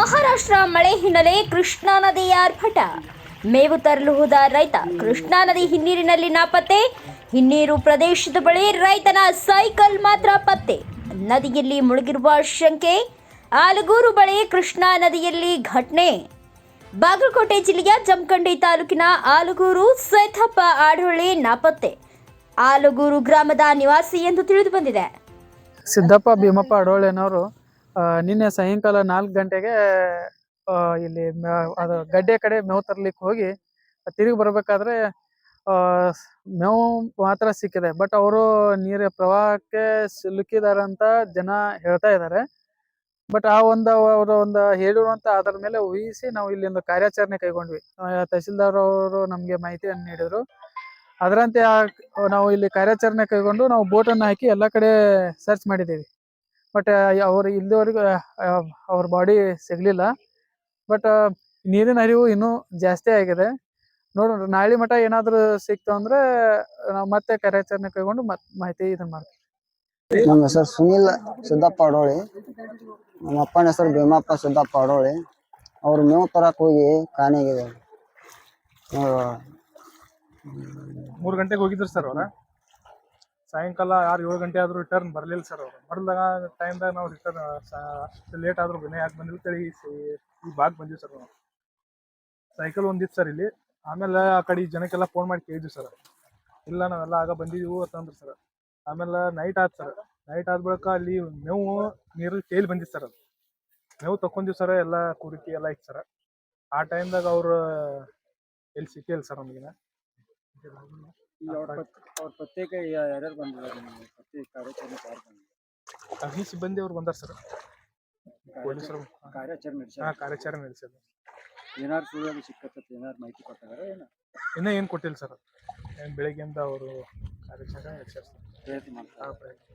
ವರ್ಷ ಮಳೆ ಹಿನ್ನೆಲೆ ಕೃಷ್ಣಾ ನದಿ ಆರ್ಭಟ. ಮೇವು ತರಲು ಹೋದ ರೈತ ಕೃಷ್ಣಾ ನದಿ ಹಿನ್ನೀರಿನಲ್ಲಿ ನಾಪತ್ತೆ ಹಿನ್ನೀರು ಪ್ರದೇಶದ ಬಳಿ ರೈತನ ಸೈಕಲ್ ಮಾತ್ರ ಪತ್ತೆ. ನದಿಯಲ್ಲಿ ಮುಳುಗಿರುವ ಶಂಕೆ. ಆಲಗೂರು ಬಳಿ ಕೃಷ್ಣಾ ನದಿಯಲ್ಲಿ ಘಟನೆ. ಬಾಗಲಕೋಟೆ ಜಿಲ್ಲೆಯ ಜಮಖಂಡಿ ತಾಲೂಕಿನ ಆಲಗೂರು ಸೈಥಪ್ಪ ಆಡೊಳ್ಳಿ ನಾಪತ್ತೆ ಆಲಗೂರು ಗ್ರಾಮದ ನಿವಾಸಿ ಎಂದು ತಿಳಿದು ಬಂದಿದೆ. ಸಿದ್ದಪ್ಪ ಭೀಮಪ್ಪ ಅಡೋಳೆನವರು ನಿನ್ನೆ ಸಾಯಂಕಾಲ ನಾಲ್ಕು ಗಂಟೆಗೆ ಇಲ್ಲಿ ಅದು ಗಡ್ಡೆ ಕಡೆ ಮೇವು ತರ್ಲಿಕ್ಕೆ ಹೋಗಿ ತಿರುಗಿ ಬರಬೇಕಾದ್ರೆ ಮೇವು ಮಾತ್ರ ಸಿಕ್ಕಿದೆ. ಬಟ್ ಅವರು ನೀರ ಪ್ರವಾಹಕ್ಕೆ ಸಿಲುಕಿದಾರೆ ಅಂತ ಜನ ಹೇಳ್ತಾ ಇದ್ದಾರೆ. ಬಟ್ ಆ ಒಂದು, ಅವರ ಒಂದು ಹೇಳಿರುವಂತ ಅದರ ಮೇಲೆ ಊಹಿಸಿ ನಾವು ಇಲ್ಲಿ ಒಂದು ಕಾರ್ಯಾಚರಣೆ ಕೈಗೊಂಡ್ವಿ. ತಹಸೀಲ್ದಾರ್ ಅವರು ನಮಗೆ ಮಾಹಿತಿಯನ್ನು ನೀಡಿದ್ರು. ಅದರಂತೆ ನಾವು ಇಲ್ಲಿ ಕಾರ್ಯಾಚರಣೆ ಕೈಗೊಂಡು ನಾವು ಬೋಟನ್ನು ಹಾಕಿ ಎಲ್ಲ ಕಡೆ ಸರ್ಚ್ ಮಾಡಿದ್ದೀವಿ. ಬಟ್ ಅವ್ರು ಇಲ್ಲಿವರೆಗೂ ಅವ್ರ ಬಾಡಿ ಸಿಗ್ಲಿಲ್ಲ. ಬಟ್ ನೀರಿನ ಹರಿವು ಇನ್ನೂ ಜಾಸ್ತಿ ಆಗಿದೆ. ನೋಡೋಣ ನಾಳೆ ಮಠ ಏನಾದರೂ ಸಿಕ್ತು ಅಂದ್ರೆ ನಾವು ಮತ್ತೆ ಕಾರ್ಯಾಚರಣೆ ಕೈಗೊಂಡು ಮತ್ತೆ ಮಾಹಿತಿ ಇದನ್ನ ಮಾಡ್ತೀವಿ. ನಮ್ಮ ಹೆಸರು ಸುನಿಲ್ ಸಿದ್ದಪ್ಪ ಅಡೋಳಿ. ನಮ್ಮ ಅಪ್ಪನ ಹೆಸರು ಭೀಮಪ್ಪ ಸಿದ್ದಪ್ಪ ಅಡೋಳಿ. ಅವ್ರು ಮೇವು ತರಕ್ ಹೋಗಿ ಕಾಣೆಗಿದೆ ಮೂರು ಗಂಟೆಗೆ ಹೋಗಿದ್ರು ಸರ್ ಅವ್ರ? ಸಾಯಂಕಾಲ ಆರು ಏಳು ಗಂಟೆ ಆದ್ರೂ ರಿಟರ್ನ್ ಬರಲಿಲ್ಲ ಸರ್ ಅವ್ರು. ಬರ್ದಾಗ ಟೈಮ್ದಾಗ ನಾವು ರಿಟರ್ನ್ ಅಷ್ಟು ಲೇಟ್ ಆದ್ರೂ ವಿನಯ ಯಾಕೆ ಬಂದಿಲ್ಲ ತಳಿ ಈ ಬಾಗ್ ಬಂದಿವಿ ಸರ್ ನಾವು. ಸೈಕಲ್ ಒಂದಿತ್ತು ಸರ್ ಇಲ್ಲಿ. ಆಮೇಲೆ ಆ ಕಡೆ ಜನಕ್ಕೆಲ್ಲ ಫೋನ್ ಮಾಡಿ ಕೇಳಿದ್ವಿ ಸರ್ ಇಲ್ಲ, ನಾವೆಲ್ಲ ಆಗ ಬಂದಿದ್ದೀವಿ ಅಂತಂದ್ರು ಸರ್ ಆಮೇಲೆ ನೈಟ್ ಆಯ್ತು ಸರ್ ನೈಟ್ ಆದ ಬಳಿಕ ಅಲ್ಲಿ ಮೇವು, ನೀರು ತೇಲಿ ಬಂದಿತ್ತು ಸರ್ ಅದು ಮೇವು ತಗೊಂಡಿವಿ ಸರ್ ಎಲ್ಲ ಕುರಿಕಿ ಎಲ್ಲ ಇತ್ತು ಸರ್ ಆ ಟೈಮ್ದಾಗ ಅವರು ಎಲ್ಲಿ ಸಿಕ್ಕಿಲ್ಲ ಸರ್ ನಮಗಿನ ಅವ್ರ ಪ್ರತ್ಯೇಕ ಯಾರ್ಯಾರು ಬಂದಿದ್ದಾರೆ ನಿಮಗೆ? ಪ್ರತ್ಯೇಕ ಕಾರ್ಯಾಚರಣೆ ಯಾರು ಬಂದಿದ್ದಾರೆ? ಅಗ್ನಿ ಸಿಬ್ಬಂದಿ ಅವ್ರು ಬಂದಾರ ಸರ್. ಪೊಲೀಸರು. ಕಾರ್ಯಾಚರಣೆ ಹಾ ನಡೆಸ ಕಾರ್ಯಾಚರಣೆ ನಡೆಸಿದ್ರು. ಏನಾರು ಸುಳ್ಳು ಸಿಕ್ಕತ್ತೆ ಏನಾರು ಮಾಹಿತಿ ಕೊಟ್ಟಾರ ಏನ? ಇನ್ನೂ ಏನು ಕೊಟ್ಟಿಲ್ಲ ಸರ್. ಏನು ಬೆಳಗ್ಗೆಯಿಂದ ಅವರು ಕಾರ್ಯಾಚರಣೆ ನಡೆಸ್ಯಾರ ಪ್ರಯತ್ನ ಮಾಡ್ತಾರೆ ಆ ಪ್ರಯತ್ನ.